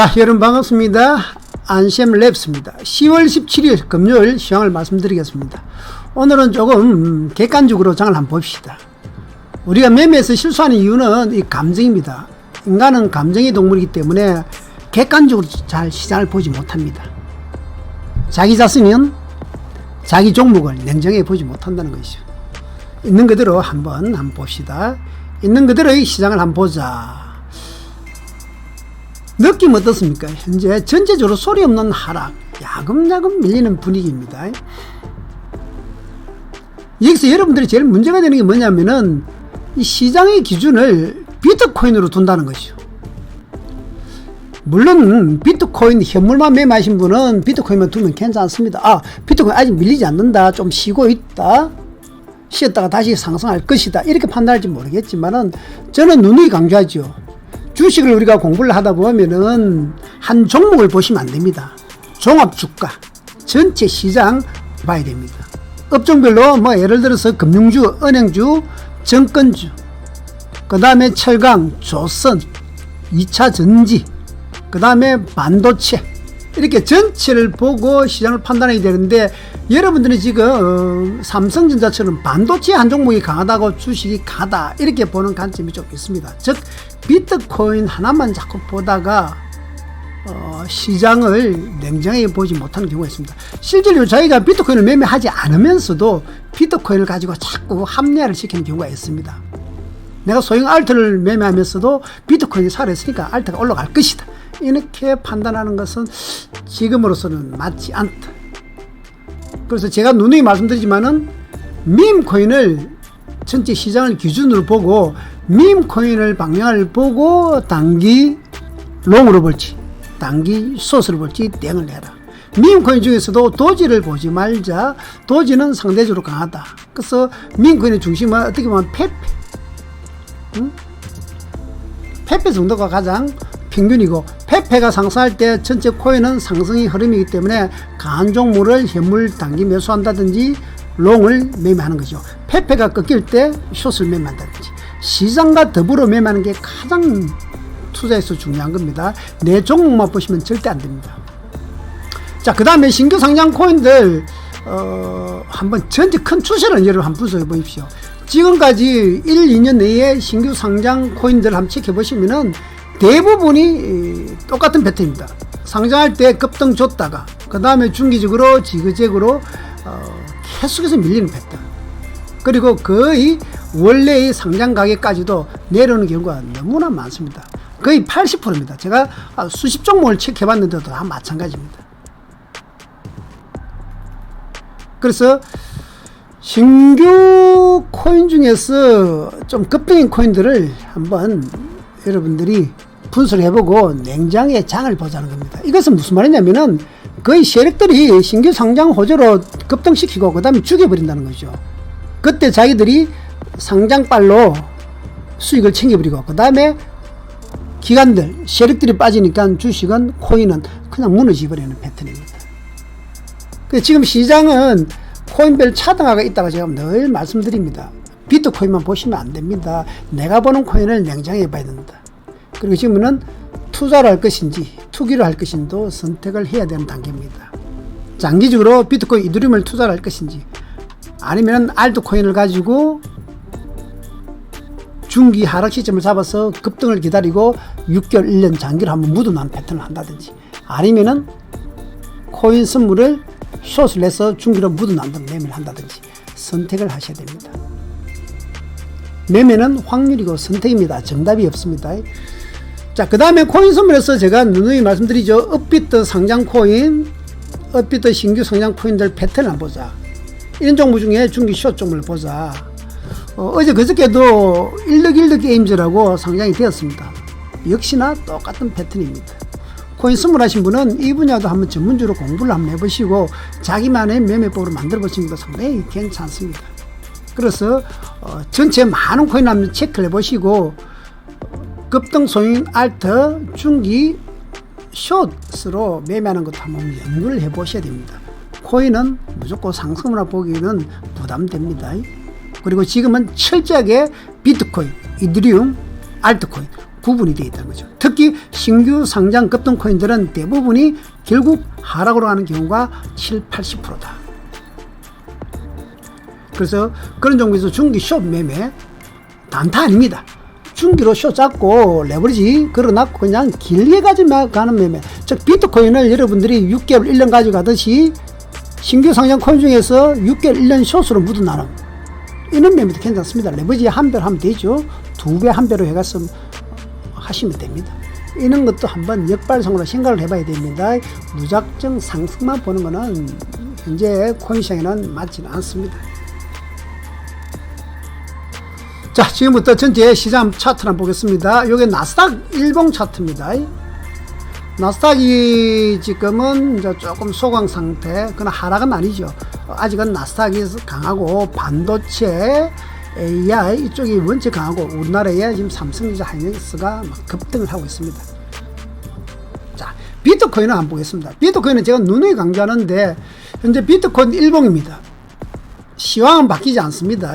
자, 여러분 반갑습니다. 안샘 랩스입니다. 10월 17일 금요일 시황을 말씀드리겠습니다. 오늘은 조금 객관적으로 장을 한번 봅시다. 우리가 매매에서 실수하는 이유는 이 감정입니다. 인간은 감정의 동물이기 때문에 객관적으로 잘 시장을 보지 못합니다. 자기 자신은 자기 종목을 냉정하게 보지 못한다는 것이죠. 있는 그대로 한번 한번 봅시다. 있는 그대로의 시장을 한번 보자. 느낌 어떻습니까? 현재 전체적으로 소리 없는 하락, 야금야금 밀리는 분위기입니다. 여기서 여러분들이 제일 문제가 되는 게 뭐냐면은 이 시장의 기준을 비트코인으로 둔다는 것이죠. 물론 비트코인 현물만 매매하신 분은 비트코인만 두면 괜찮습니다. 아, 비트코인 아직 밀리지 않는다. 좀 쉬고 있다. 쉬었다가 다시 상승할 것이다. 이렇게 판단할지 모르겠지만은 저는 누누이 강조하죠. 주식을 우리가 공부를 하다 보면은 한 종목을 보시면 안 됩니다. 종합 주가, 전체 시장 봐야 됩니다. 업종별로 뭐 예를 들어서 금융주, 은행주, 정권주, 그 다음에 철강, 조선, 2차 전지, 그 다음에 반도체, 이렇게 전체를 보고 시장을 판단해야 되는데 여러분들이 지금 어, 삼성전자처럼 반도체 한 종목이 강하다고 주식이 가다 이렇게 보는 관점이 좀 있습니다. 즉 비트코인 하나만 자꾸 보다가 어, 시장을 냉정하게 보지 못하는 경우가 있습니다. 실제로 저희가 비트코인을 매매하지 않으면서도 비트코인을 가지고 자꾸 합리화를 시키는 경우가 있습니다. 내가 소형 알트를 매매하면서도 비트코인이 살아있으니까 알트가 올라갈 것이다. 이렇게 판단하는 것은 지금으로서는 맞지 않다. 그래서 제가 누누이 말씀드리지만은 밈 코인을 전체 시장을 기준으로 보고 밈 코인을 방향을 보고 단기 롱으로 볼지 단기 숏으로 볼지 땡을 내라. 밈 코인 중에서도 도지를 보지 말자. 도지는 상대적으로 강하다. 그래서 밈 코인의 중심은 어떻게 보면 페페. 응? 페페 정도가 가장 평균이고 페페가 상승할 때 전체 코인은 상승의 흐름이기 때문에 종목을 현물 단기 매수한다든지 롱을 매매하는 거죠. 페페가 꺾일 때 숏을 매매한다든지 시장과 더불어 매매하는 게 가장 투자에서 중요한 겁니다. 내 종목만 보시면 절대 안 됩니다. 자, 그 다음에 신규 상장 코인들, 어, 한번 전체 큰 추세를 여러분 한번 분석해 보십시오. 지금까지 1, 2년 내에 신규 상장 코인들 한번 체크해 보시면은 대부분이 똑같은 패턴입니다. 상장할 때 급등 줬다가 그 다음에 중기적으로 지그재그로 어, 계속해서 밀리는 패턴. 그리고 거의 원래의 상장 가격까지도 내려오는 경우가 너무나 많습니다. 거의 80%입니다. 제가 수십 종목을 체크해 봤는데도 다 마찬가지입니다. 그래서 신규 코인 중에서 좀 급등인 코인들을 한번 여러분들이 분석을 해보고 냉장의 장을 보자는 겁니다. 이것은 무슨 말이냐면은 거의 세력들이 신규 상장 호조로 급등시키고 그 다음에 죽여버린다는 거죠. 그때 자기들이 상장빨로 수익을 챙겨버리고 그 다음에 기관들, 세력들이 빠지니까 주식은 코인은 그냥 무너져버리는 패턴입니다. 지금 시장은 코인별 차등화가 있다고 제가 늘 말씀드립니다. 비트코인만 보시면 안 됩니다. 내가 보는 코인을 냉정해 봐야 된다. 그리고 지금은 투자를 할 것인지 투기를 할 것인지도 선택을 해야 되는 단계입니다. 장기적으로 비트코인 이더리움을 투자를 할 것인지 아니면 알트코인을 가지고 중기 하락 시점을 잡아서 급등을 기다리고 6개월, 1년 장기로 한번 묻어난 패턴을 한다든지 아니면은 코인 선물을 숏을 내서 중기로 묻어난다는 매매를 한다든지 선택을 하셔야 됩니다. 매매는 확률이고 선택입니다. 정답이 없습니다. 자, 그 다음에 코인 선물에서 제가 누누이 말씀드리죠. 업비트 상장 코인, 업비트 신규 상장 코인들 패턴을 보자. 이런 종목 중에 중기 숏 종목을 보자. 어, 제 그저께도 일덕일덕 게임즈라고 상장이 되었습니다. 역시나 똑같은 패턴입니다. 코인 선물 하신 분은 이 분야도 한번 전문적으로 공부를 한번 해보시고 자기만의 매매법으로 만들어 보시는 것도 상당히 괜찮습니다. 그래서 어, 전체 많은 코인 한번 체크를 해보시고 급등 소인 알트 중기 숏으로 매매하는 것도 한번 연구를 해 보셔야 됩니다. 코인은 무조건 상승을 보기는 부담됩니다. 그리고 지금은 철저하게 비트코인, 이드리움, 알트코인 구분이 되어 있다는 거죠. 특히 신규 상장 급등 코인들은 대부분이 결국 하락으로 가는 경우가 7, 80%다. 그래서 그런 종목에서 중기 숏 매매 단타 아닙니다. 중기로 숏 잡고 레버리지 걸어놨고 그냥 길게 가지 마- 가는 매매. 즉 비트코인을 여러분들이 6개월, 1년 가져가듯이 신규 상장 코인 중에서 6개월, 1년 숏으로 묻어나는 이런 매매도 괜찮습니다. 레버리지 한 배로 하면 되죠. 두 배, 한 배로 해가서 하시면 됩니다. 이런 것도 한번 역발상으로 생각을 해봐야 됩니다. 무작정 상승만 보는 거는 현재 코인 시장에는 맞지는 않습니다. 자, 지금부터 전체 시장 차트를 보겠습니다. 요게 나스닥 일봉 차트입니다. 나스닥이 지금은 이제 조금 소강 상태, 그러나 하락은 아니죠. 아직은 나스닥이 강하고 반도체, AI 이쪽이 원체 강하고 우리나라에 지금 삼성전자 하이닉스가 막 급등을 하고 있습니다. 자, 비트코인을 한번 보겠습니다. 비트코인은 제가 누누이 강조하는데 현재 비트코인 일봉입니다. 시황은 바뀌지 않습니다.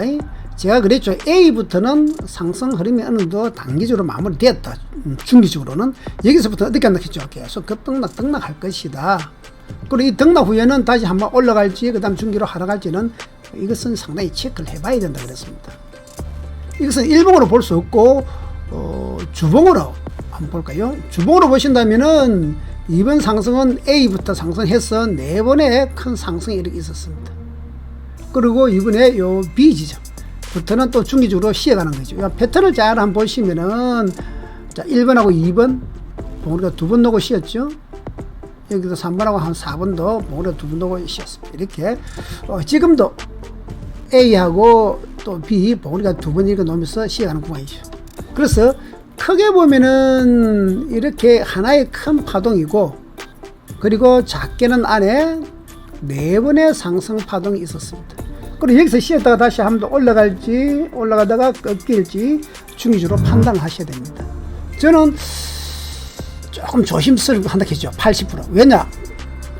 제가 그랬죠. A부터는 상승 흐름이 어느 정도 단기적으로 마무리되었다. 음, 중기적으로는 여기서부터 어떻게 했죠. 계속 급등락 등락 할 것이다. 그리고 이 등락 후에는 다시 한번 올라갈지 그 다음 중기로 하락할지는 이것은 상당히 체크를 해봐야 된다 그랬습니다. 이것은 일봉으로 볼 수 없고 어, 주봉으로 한번 볼까요? 주봉으로 보신다면은 이번 상승은 A부터 상승해서 네 번의 큰 상승이 이렇게 있었습니다. 그리고 이번에 요 B 지점 부터는 또 중기적으로 쉬어가는 거죠. 요 패턴을 잘 한번 보시면은 자 1번하고 2번 봉우리가 두 번 놓고 쉬었죠. 여기도 3번하고 한 4번도 봉우리가 두 번 놓고 쉬었습니다. 이렇게 어, 지금도 A하고 또 B 봉우리가 두 번 이렇게 놓으면서 쉬어가는 구간이죠. 그래서 크게 보면은 이렇게 하나의 큰 파동이고 그리고 작게는 안에 네 번의 상승 파동이 있었습니다. 그리고 여기서 쉬었다가 다시 한 번 더 올라갈지 올라가다가 꺾일지 중기적으로 판단하셔야 됩니다. 저는 조금 조심스럽게 한다 했죠. 80%. 왜냐?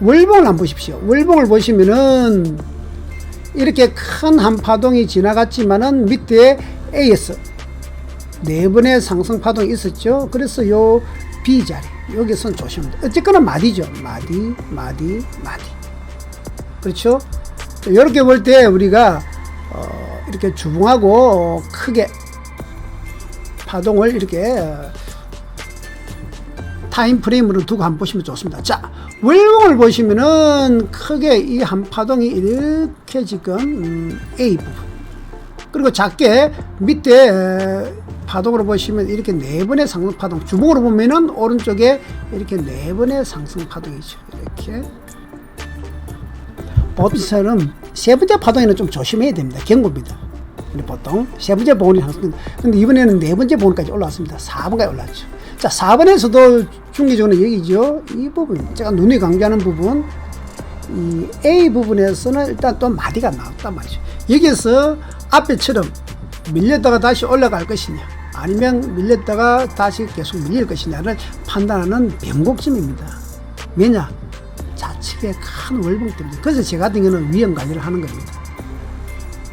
월봉을 한번 보십시오. 월봉을 보시면은 이렇게 큰 한 파동이 지나갔지만은 밑에 AS 네 번의 상승 파동이 있었죠. 그래서 요 B 자리 여기선 조심합니다. 어쨌거나 마디죠. 마디, 마디, 마디. 그렇죠? 이렇게 볼 때 우리가 어, 이렇게 주봉하고 크게 파동을 이렇게 어, 타임 프레임으로 두고 한번 보시면 좋습니다. 자, 월봉을 보시면은 크게 이 한 파동이 이렇게 지금 음, A 부분 그리고 작게 밑에 에, 파동으로 보시면 이렇게 네 번의 상승 파동 주봉으로 보면은 오른쪽에 이렇게 네 번의 상승 파동이죠. 이렇게 보통처럼 세 번째 파동에는 좀 조심해야 됩니다. 경고입니다. 보통 세 번째 보온이 상승. 근데 이번에는 네 번째 보온까지 올라왔습니다. 4번까지 올랐죠. 자, 4번에서도 중기적으로 여기죠. 이 부분 제가 눈이 강조하는 부분 이 A 부분에서는 일단 또 마디가 나왔단 말이죠. 여기에서 앞에처럼 밀렸다가 다시 올라갈 것이냐 아니면 밀렸다가 다시 계속 밀릴 것이냐를 판단하는 변곡점입니다. 왜냐? 좌측에 큰 월봉 때문에. 그래서 제 같은 경우는 위험 관리를 하는 겁니다.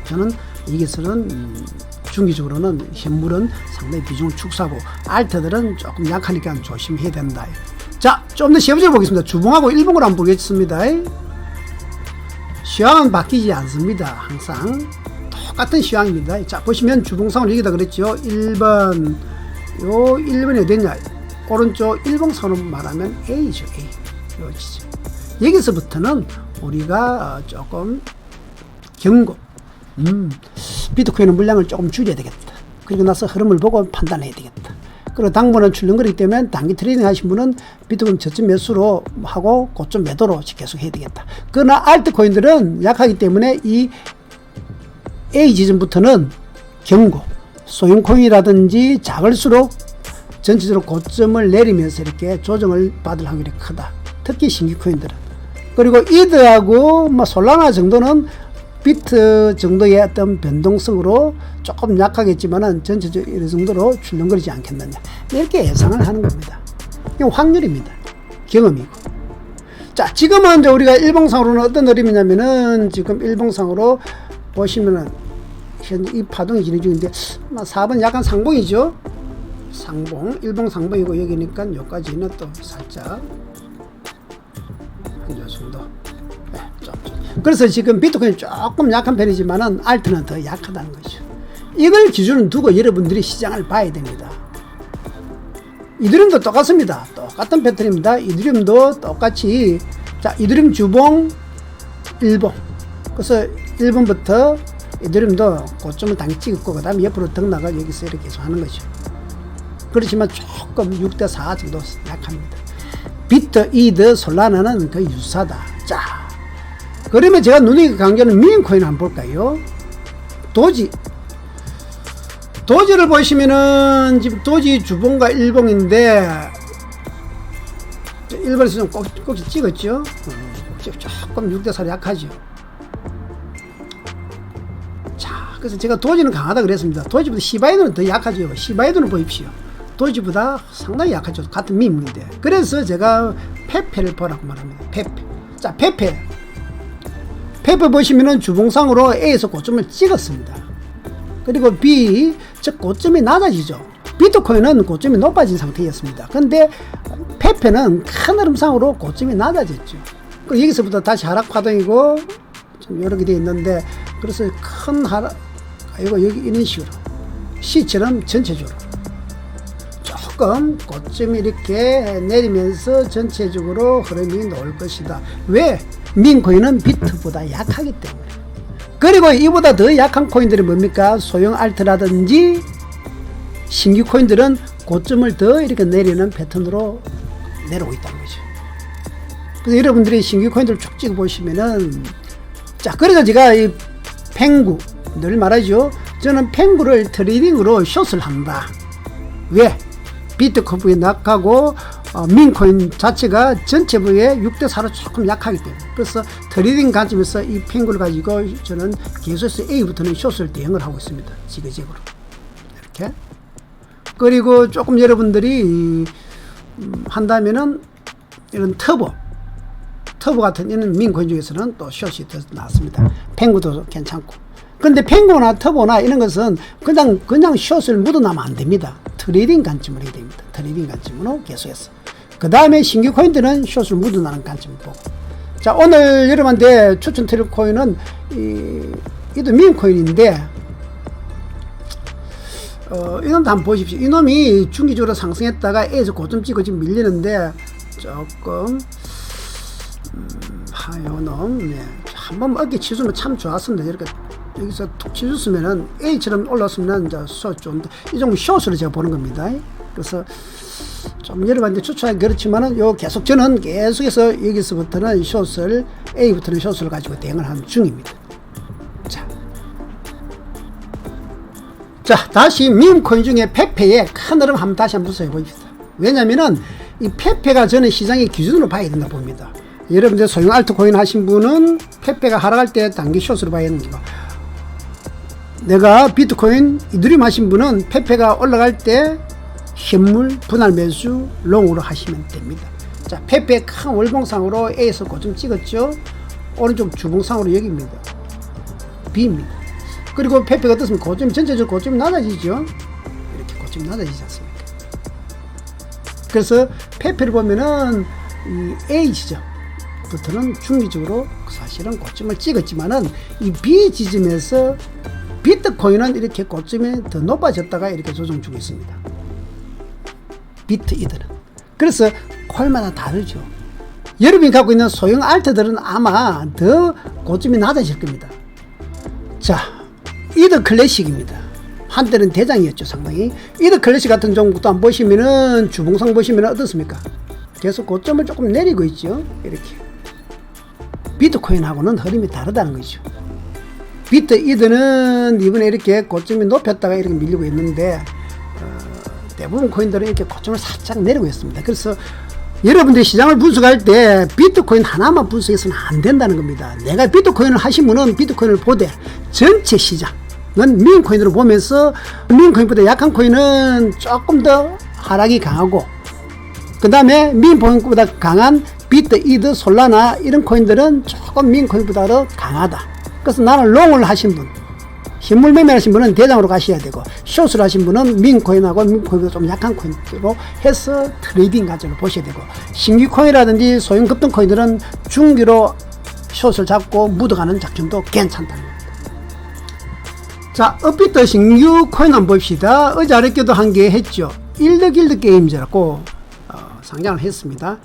저는 여기서는 음, 중기적으로는 현물은 상당히 비중을 축소하고 알트들은 조금 약하니까 조심해야 된다. 자, 좀더 세부적으로 보겠습니다. 주봉하고 일봉으로 한번 보겠습니다. 시황은 바뀌지 않습니다. 항상 똑같은 시황입니다. 자, 보시면 주봉상으로 여기다 그랬죠. 1번, 요 1번이 어디냐? 오른쪽 일봉상으로 말하면 A죠, A. 요 지점. 여기서부터는 우리가 어, 조금 경고, 음, 비트코인의 물량을 조금 줄여야 되겠다. 그리고 나서 흐름을 보고 판단해야 되겠다. 그리고 당분은 출렁거리기 때문에 단기 트레이딩 하신 분은 비트코인 저점 매수로 하고 고점 매도로 계속 해야 되겠다. 그러나 알트코인들은 약하기 때문에 이 A 지점부터는 경고, 소형코인이라든지 작을수록 전체적으로 고점을 내리면서 이렇게 조정을 받을 확률이 크다. 특히 신규 코인들은. 그리고 이드하고 뭐 솔라나 정도는 비트 정도의 어떤 변동성으로 조금 약하겠지만은 전체적으로 이 정도로 출렁거리지 않겠느냐. 이렇게 예상을 하는 겁니다. 이게 확률입니다. 경험이고. 자, 지금은 이제 우리가 일봉상으로는 어떤 흐름이냐면은 지금 일봉상으로 보시면은 현재 이 파동이 진행 중인데 4번 약간 상봉이죠. 상봉, 일봉 상봉이고 여기니까 여기까지는 또 살짝 한요 정도. 네, 좀, 좀. 그래서 지금 비트코인 조금 약한 편이지만은 알트는 더 약하다는 거죠. 이걸 기준으로 두고 여러분들이 시장을 봐야 됩니다. 이드림도 똑같습니다. 똑같은 패턴입니다. 이드림도 똑같이 자 이드림 주봉 1봉 그래서 1번부터 이드림도 고점을 당기 찍었고 그 다음에 옆으로 등 나가 여기서 이렇게 계속 하는 거죠. 그렇지만 조금 6대4 정도 약합니다. 비트, 이드, 솔라나는 거의 유사다. 자, 그러면 제가 눈에 강조하는 미인코인 한번 볼까요? 도지. 도지를 보시면은 지금 도지 주봉과 일봉인데 1번에서 좀 꼭, 꼭 찍었죠? 어, 조금 6대4 약하죠. 자, 그래서 제가 도지는 강하다 그랬습니다. 도지보다 시바이드는 더 약하죠. 시바이드는 보십시오. 도지보다 상당히 약하죠. 같은 미인인데. 그래서 제가 페페를 보라고 말합니다. 페페. 자, 페페. 페페 보시면은 주봉상으로 A에서 고점을 찍었습니다. 그리고 B, 즉 고점이 낮아지죠. 비트코인은 고점이 높아진 상태였습니다. 근데 페페는 큰 흐름상으로 고점이 낮아졌죠. 그 여기서부터 다시 하락 파동이고 좀 여러 개 되어 있는데 그래서 큰 하락 이거 여기 이런 식으로 C처럼 전체적으로 조금 고점이 이렇게 내리면서 전체적으로 흐름이 나올 것이다. 왜? 민코인은 비트보다 약하기 때문에. 그리고 이보다 더 약한 코인들이 뭡니까? 소형 알트라든지 신규 코인들은 고점을 더 이렇게 내리는 패턴으로 내려오고 있다는 거죠. 그래서 여러분들이 신규 코인들 쭉 찍어 보시면은 자, 그래서 제가 이 펭구 늘 말하죠. 저는 펭구를 트레이딩으로 숏을 한다. 왜? 비트코인이 낙하고 어, 민코인 자체가 전체 부에 6대 4로 조금 약하기 때문에 그래서 트레이딩 관점에서 이 펭구를 가지고 저는 계속해서 A부터는 숏을 대응을 하고 있습니다. 지그재그로 이렇게 그리고 조금 여러분들이 음, 한다면은 이런 터보 터보 같은 이런 민코인 중에서는 또 숏이 더 나왔습니다. 펭구도 괜찮고. 근데 펭구나 터보나 이런 것은 그냥 그냥 숏을 묻어나면 안 됩니다. 트레이딩 관점으로 해야 됩니다. 트레이딩 관점으로 계속해서. 그 다음에 신규 코인들은 숏을 묻어나는 관점을 보고. 자 오늘 여러분한테 추천 드릴 코인은 이 이도 민 코인인데 어, 이놈도 한번 보십시오. 이놈이 중기적으로 상승했다가 A에서 고점 찍고 지금 밀리는데 조금 음, 하 요놈 네. 한번 어깨 치수면 참 좋았습니다. 이렇게 여기서 툭 치줬으면은 A처럼 올랐으면 이제 숏좀이 정도 숏으로 제가 보는 겁니다. 그래서 좀 여러분한테 추천하기 그렇지만은 요 계속 저는 계속해서 여기서부터는 숏을 A부터는 숏을 가지고 대응을 하는 중입니다. 자. 자, 다시 밈코인 중에 페페의 큰 흐름 한번 다시 한번 분석해 봅시다. 왜냐면은 이 페페가 저는 시장의 기준으로 봐야 된다 봅니다. 여러분들 소형 알트코인 하신 분은 페페가 하락할 때 단기 숏으로 봐야 되는 거. 내가 비트코인 이드림 하신 분은 페페가 올라갈 때 현물 분할 매수 롱으로 하시면 됩니다. 자, 페페 큰 월봉상으로 A에서 고점 찍었죠. 오른쪽 주봉상으로 여기입니다. B입니다. 그리고 페페가 어떻습니까? 고점 전체적으로 고점이 낮아지죠. 이렇게 고점이 낮아지지 않습니까? 그래서 페페를 보면은 이 A 지점 부터는 중기적으로 사실은 고점을 찍었지만은 이 B 지점에서 비트코인은 이렇게 고점이 더 높아졌다가 이렇게 조정 주고 있습니다. 비트 이들은. 그래서 콜마다 다르죠. 여러분이 갖고 있는 소형 알트들은 아마 더 고점이 낮아질 겁니다. 자, 이더 클래식입니다. 한때는 대장이었죠, 상당히. 이더 클래식 같은 종목도 안 보시면은 주봉상 보시면 어떻습니까? 계속 고점을 조금 내리고 있죠. 이렇게. 비트코인하고는 흐름이 다르다는 거죠. 비트 이더는 이번에 이렇게 고점이 높였다가 이렇게 밀리고 있는데 어, 대부분 코인들은 이렇게 고점을 살짝 내리고 있습니다. 그래서 여러분들이 시장을 분석할 때 비트코인 하나만 분석해서는 안 된다는 겁니다. 내가 비트코인을 하신 분은 비트코인을 보되 전체 시장은 민코인으로 보면서 민코인보다 약한 코인은 조금 더 하락이 강하고 그 다음에 민코인보다 강한 비트, 이드, 솔라나 이런 코인들은 조금 민코인보다 더 강하다. 그래서 나는 롱을 하신 분 현물 매매하신 분은 대장으로 가셔야 되고 숏을 하신 분은 민코인하고 민코인보다 좀 약한 코인으로 해서 트레이딩 가치를 보셔야 되고 신규 코인이라든지 소형 급등 코인들은 중기로 숏을 잡고 묻어가는 작전도 괜찮다는 겁니다. 자, 업비트 신규 코인 한번 봅시다. 어제 어렵게도 한 개 했죠. 일드길드 게임즈라고 어, 상장을 했습니다.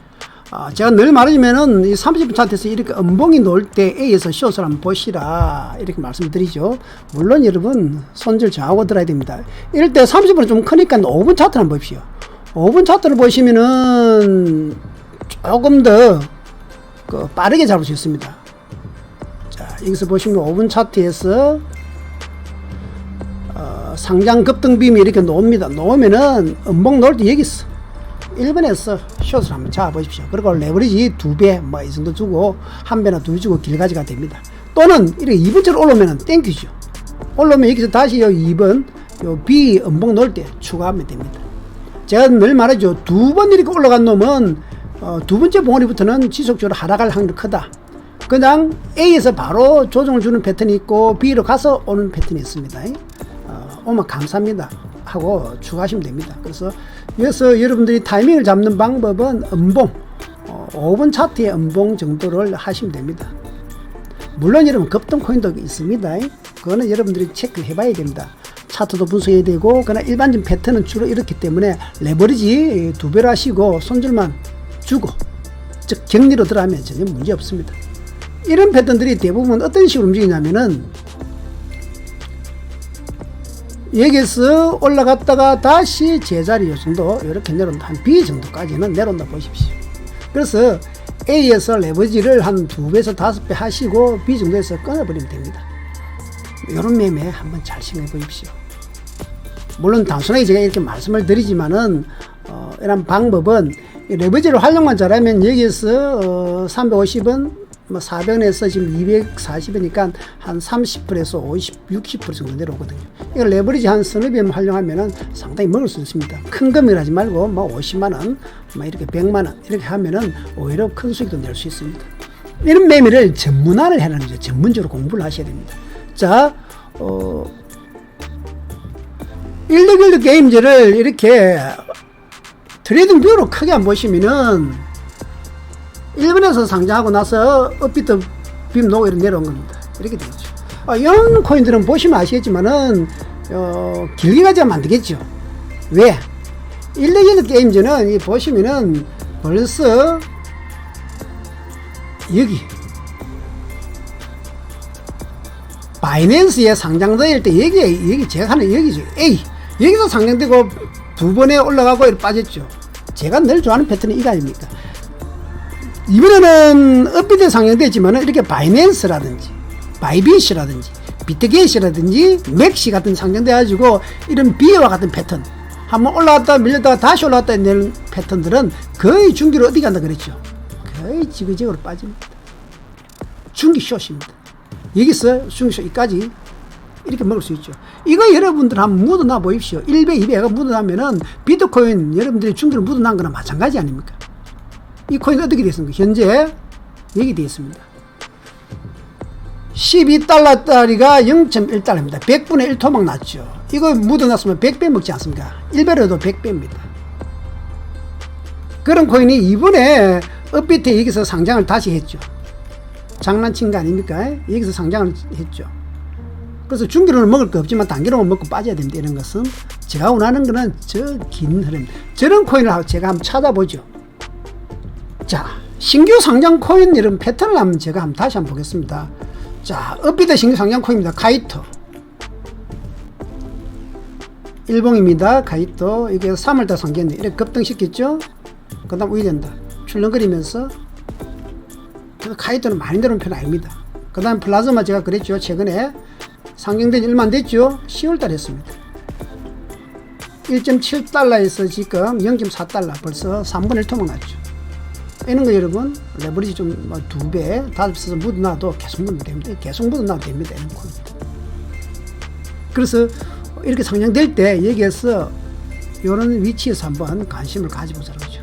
어, 제가 늘 말하자면은 이 30분 차트에서 이렇게 음봉이 놓을 때 A에서 숏을 한번 보시라 이렇게 말씀드리죠. 물론 여러분 손질 정하고 들어야 됩니다. 이럴 때 30분은 좀 크니까 5분 차트를 한번 보십시오. 5분 차트를 보시면은 조금 더 그 빠르게 잡을 수 있습니다. 자, 여기서 보시면 5분 차트에서 어, 상장 급등 빔이 이렇게 놓습니다. 놓으면은 음봉 놓을 때 여기 있어. 1번에서 숏을 한번 잡아보십시오. 그리고 레버리지 두 배, 뭐 이 정도 주고, 한 배나 두 배 주고 길가지가 됩니다. 또는 이렇게 2번째로 올라오면 땡큐죠. 올라오면 여기서 다시 요 2번, 요 B 음봉 놓을 때 추가하면 됩니다. 제가 늘 말하죠. 두 번 이렇게 올라간 놈은 어, 두 번째 봉우리부터는 지속적으로 하락할 확률이 크다. 그냥 A에서 바로 조정을 주는 패턴이 있고 B로 가서 오는 패턴이 있습니다. 어, 오면 감사합니다 하고 추가하시면 됩니다. 그래서 여기서 여러분들이 타이밍을 잡는 방법은 음봉 어, 5분 차트의 음봉 정도를 하시면 됩니다. 물론 여러분 급등 코인도 있습니다. 그거는 여러분들이 체크해 봐야 됩니다. 차트도 분석해야 되고 그러나 일반적인 패턴은 주로 이렇기 때문에 레버리지 두 배로 하시고 손절만 주고 즉 격리로 들어가면 전혀 문제 없습니다. 이런 패턴들이 대부분 어떤 식으로 움직이냐면은 여기서 올라갔다가 다시 제자리 요 정도 이렇게 내려온다 한 B 정도까지는 내려온다 보십시오. 그래서 A에서 레버지를 한 두 배에서 다섯 배 하시고 B 정도에서 끊어버리면 됩니다. 이런 매매 한번 잘 생각해 보십시오. 물론 단순하게 제가 이렇게 말씀을 드리지만은 어, 이런 방법은 이 레버지를 활용만 잘하면 여기서 어, 350원 뭐 400원에서 지금 240이니까 한 30%에서 50, 60% 정도 내려오거든요. 이거 레버리지 한 서너 배 활용하면은 상당히 먹을 수 있습니다. 큰 금액을 하지 말고 뭐 50만 원, 뭐 이렇게 100만 원 이렇게 하면은 오히려 큰 수익도 낼 수 있습니다. 이런 매매를 전문화를 해라는 거죠. 전문적으로 공부를 하셔야 됩니다. 자, 어, 일드길드 게임즈를 이렇게 트레이딩 뷰로 크게 안 보시면은 일본에서 상장하고 나서 업비트 빔 노고 이렇게 내려온 겁니다. 이렇게 되죠. 아, 이런 코인들은 보시면 아시겠지만은 어, 길게 가지면 안 되겠죠. 왜? 일레길드 게임즈는 이 보시면은 벌써 여기 바이낸스에 상장될 때 여기 여기 제가 하는 여기죠. A 여기서 상장되고 두 번에 올라가고 빠졌죠. 제가 늘 좋아하는 패턴이 이거 아닙니까? 이번에는 업비트에 상장됐지만 이렇게 바이낸스라든지 바이빗이라든지 비트게이시라든지 맥시 같은 상장돼 가지고 이런 비와 같은 패턴 한번 올라갔다 밀렸다가 다시 올라갔다 내는 패턴들은 거의 중기로 어디 간다 그랬죠? 거의 지그재그로 빠집니다. 중기 숏입니다. 여기서 중기 숏까지 이렇게 먹을 수 있죠. 이거 여러분들 한번 묻어놔 보십시오. 1배 2배가 묻어나면은 비트코인 여러분들이 중기로 묻어난 거나 마찬가지 아닙니까 이 코인 어떻게 됐습니까? 현재 여기 되어 있습니다. 12달러짜리가 0.1달러입니다. 100분의 1 토막 났죠. 이거 묻어놨으면 100배 먹지 않습니까? 1배로도 100배입니다. 그런 코인이 이번에 업비트에 여기서 상장을 다시 했죠. 장난친 거 아닙니까? 여기서 상장을 했죠. 그래서 중기로는 먹을 거 없지만 단기로는 먹고 빠져야 됩니다. 이런 것은 제가 원하는 거는 저 긴 흐름. 저런 코인을 제가 한번 찾아보죠. 자, 신규 상장 코인 이런 패턴을 한번 제가 한번 다시 한번 보겠습니다. 자, 업비드 신규 상장 코인입니다. 카이토. 일봉입니다. 카이토. 이게 3월달 상장네 이렇게 급등시켰죠? 그 다음 우회된다. 출렁거리면서. 그 카이토는 많이 내려온 편 아닙니다. 그 다음 플라즈마 제가 그랬죠. 최근에 상장된 지 얼마 안 됐죠? 10월달 했습니다. 1.7달러에서 지금 0.4달러 벌써 3분의 1 토막 났죠. 이런 거 여러분 레버리지 좀 두 배, 다섯 배 써서 묻어놔도 계속 묻으면 됩니다. 계속 묻어놔도 됩니다. 그래서 이렇게 상장될 때 여기에서 이런 위치에서 한번 관심을 가져보자는 거죠.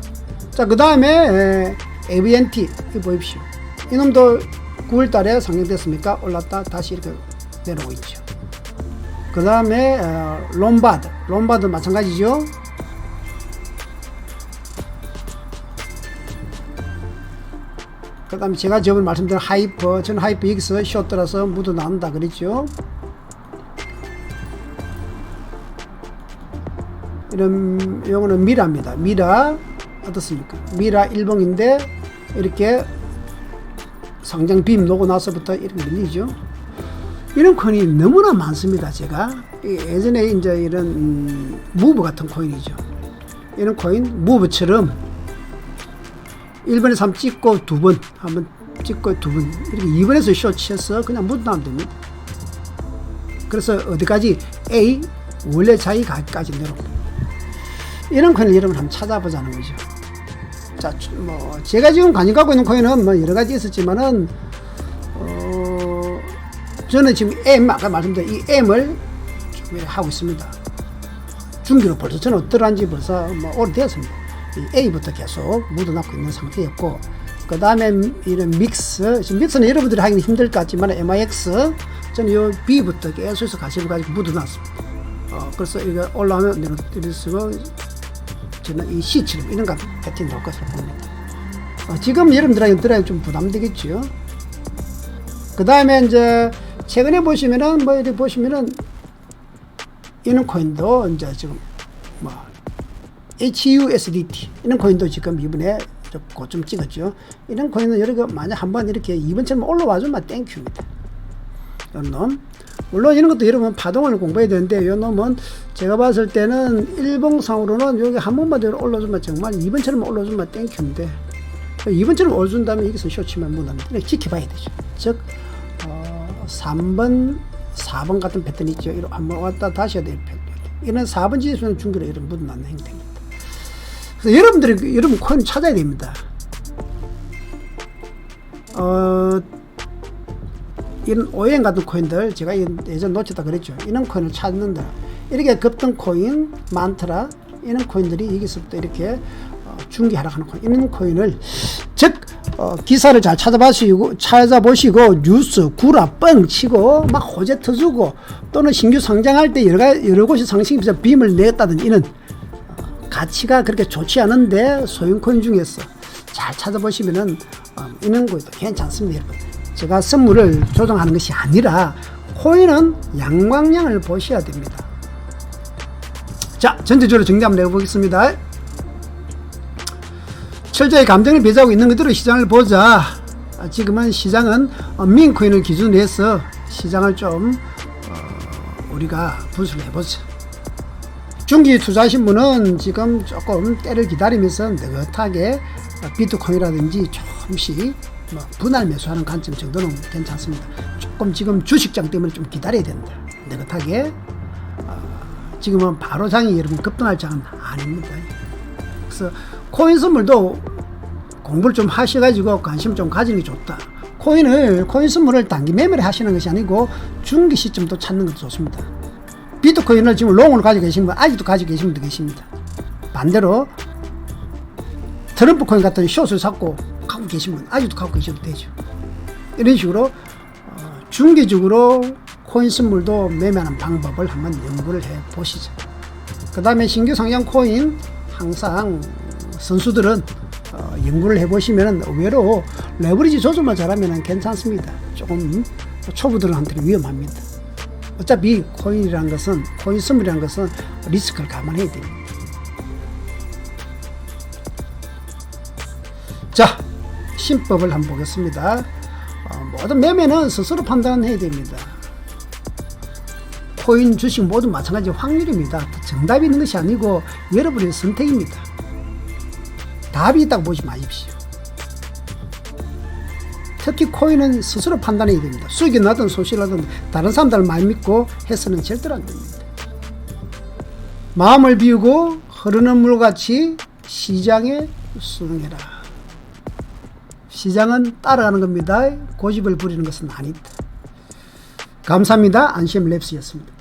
자, 그 다음에 AVNT 이 보십시오. 이놈도 9월 달에 상장됐습니까? 올랐다 다시 이렇게 내려오고 있죠. 그 다음에 어, 롬바드, 롬바드 마찬가지죠. 그 다음에 제가 저번 말씀드린 하이퍼, 저는 하이퍼 여기서 쇼트라서 묻어 나온다 그랬죠. 이런 요거는 미라입니다. 미라 어떻습니까? 미라 1봉인데 이렇게 상장 빔 놓고 나서부터 이렇게 밀리죠. 이런 코인이 너무나 많습니다. 제가 이 예전에 이제 이런 음, 무브 같은 코인이죠. 이런 코인 무브처럼 1번에 3 찍고 두 번, 한번 찍고 두 번, 이렇게 2번에서 쇼 치셔서 그냥 묻어나면 됩니다. 그래서 어디까지 A, 원래 자기가까지 내려옵니다. 이런 코인을 여러분 한번 찾아보자는 거죠. 자, 뭐, 제가 지금 관심 갖고 있는 코인은 뭐 여러 가지 있었지만은, 어, 저는 지금 M, 아까 말씀드린 이 M을 좀 하고 있습니다. 중기로 벌써 저는 들어간지 벌써 뭐 오래되었습니다. 이 A부터 계속 묻어놓고 있는 상태였고, 그 다음에 이런 믹스, 지금 믹스는 여러분들이 하기 힘들 것 같지만 MIX, 저는 이 B부터 계속해서 가시를 가지고 묻어놨습니다. 어, 그래서 이거 올라오면 내려, 이럴 수가 저는 이 C처럼 이런 같은 패턴이 나올 것으로 봅니다. 어, 지금 여러분들한테 들어야 좀 부담되겠죠. 그 다음에 이제 최근에 보시면은 뭐 이렇게 보시면은 이런 코인도 이제 지금 뭐 HUSDT 이런 코인도 지금 이번에 좀 고점 찍었죠. 이런 코인은 여러 개 만약 한번 이렇게 이번처럼 올라와 주면 땡큐입니다. 이런 놈. 물론 이런 것도 여러분 파동을 공부해야 되는데 이 놈은 제가 봤을 때는 일봉상으로는 여기 한 번만 더 올라주면 정말 이번처럼 올라주면 땡큐인데 이번처럼 올라준다면 쇼치면 무납니다. 이렇게 지켜봐야 되죠. 즉 어, 3번, 4번 같은 패턴 있죠. 한번 왔다 다시 해야 될 패턴. 이런 4번 지수는 중거리 이런 묻어나는 행태입니다. 여러분들이 여러분 코인 찾아야 됩니다. 어, 이런 OM 같은 코인들 제가 예전 놓쳤다 그랬죠. 이런 코인을 찾는다. 이렇게 급등 코인 많더라. 이런 코인들이 여기서부터 이렇게 어, 중기 하락하는 코인. 이런 코인을 즉 어, 기사를 잘 찾아보시고 찾아보시고 뉴스 구라 뻥 치고 막 호재 터주고 또는 신규 상장할 때 여러 가- 여러 곳이 상승해서 빔을 냈다든 이런 어, 가치가 그렇게 좋지 않은데 소형 코인 중에서 잘 찾아보시면은 어, 이런 것도 괜찮습니다, 여러분. 제가 선물을 조정하는 것이 아니라 코인은 양광량을 보셔야 됩니다. 자, 전체적으로 정리 한번 해보겠습니다. 철저히 감정을 배제하고 있는 그대로 시장을 보자. 아, 지금은 시장은 어, 민코인을 기준으로 해서 시장을 좀 어, 우리가 분석을 해보자. 중기 투자하신 분은 지금 조금 때를 기다리면서 느긋하게 어, 비트코인이라든지 조금씩 뭐 분할 매수하는 관점 정도는 괜찮습니다. 조금 지금 주식장 때문에 좀 기다려야 된다. 느긋하게. 어, 지금은 바로 장이 여러분 급등할 장은 아닙니다. 그래서 코인 선물도 공부를 좀 하셔가지고 관심 좀 가지는 게 좋다. 코인을 코인 선물을 단기 매매를 하시는 것이 아니고 중기 시점도 찾는 것도 좋습니다. 비트코인을 지금 롱으로 가지고 계신 분 아직도 가지고 계신 분도 계십니다. 반대로 트럼프 코인 같은 숏을 잡고 갖고 계신 분 아직도 갖고 계셔도 되죠. 이런 식으로 어, 중기적으로 코인 선물도 매매하는 방법을 한번 연구를 해 보시죠. 그 다음에 신규 상장 코인 항상 선수들은 어, 연구를 해보시면 의외로 레버리지 조절만 잘하면 괜찮습니다. 조금 초보들한테는 위험합니다. 어차피 코인이라는 것은 코인 선물이라는 것은 리스크를 감안해야 됩니다. 자, 신법을 한번 보겠습니다. 어, 모든 매매는 스스로 판단해야 됩니다. 코인 주식 모두 마찬가지 확률입니다. 정답이 있는 것이 아니고 여러분의 선택입니다. 답이 있다고 보지 마십시오. 특히 코인은 스스로 판단해야 됩니다. 수익이 나든 손실이 나든 다른 사람들 말 믿고 해서는 절대로 안 됩니다. 마음을 비우고 흐르는 물같이 시장에 순응해라. 시장은 따라가는 겁니다. 고집을 부리는 것은 아니다. 감사합니다. 안심 랩스였습니다.